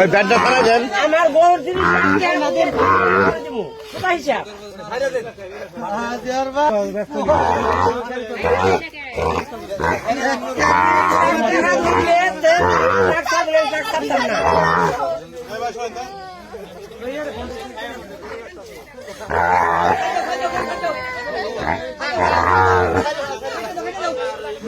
ওই ব্যাটটা ছাড়া দেন। আমার বউর জিনিস আমাদের কোথায় হিসাব? তুমি যাও না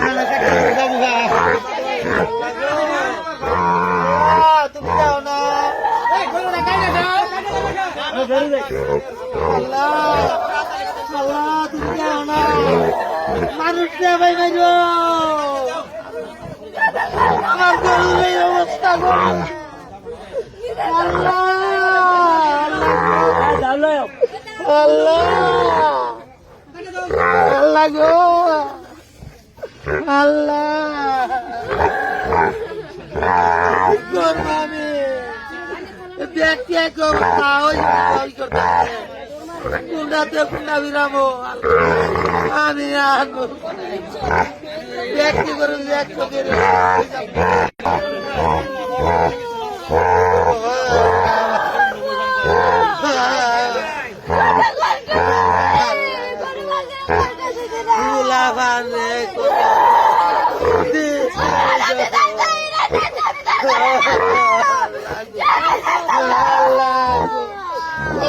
আল্লাহ আল্লাহ তুমি যাও না মানুষ ভাই ভাই। আমার গরুর অবস্থা আল্লাহ আল্লাহ আমি ব্যক্তি অবস্থা ওই বিরামো আমি ব্যক্তি করে এক চোখের ফুলাফানে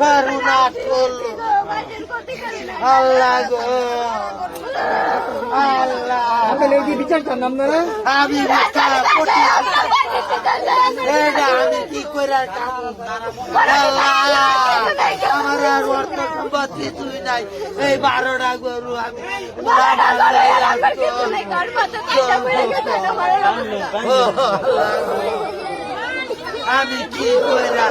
করুণা করল। আল্লাহ গো। আল্লাহ। বিচার করলাম না আমি বিচার করতে এটা আমি কি করে কাম আল্লাহ আমার আর অর্থ সম্পত্তি তুই নাই। এই বারোটা গরু আমি আমি কি করে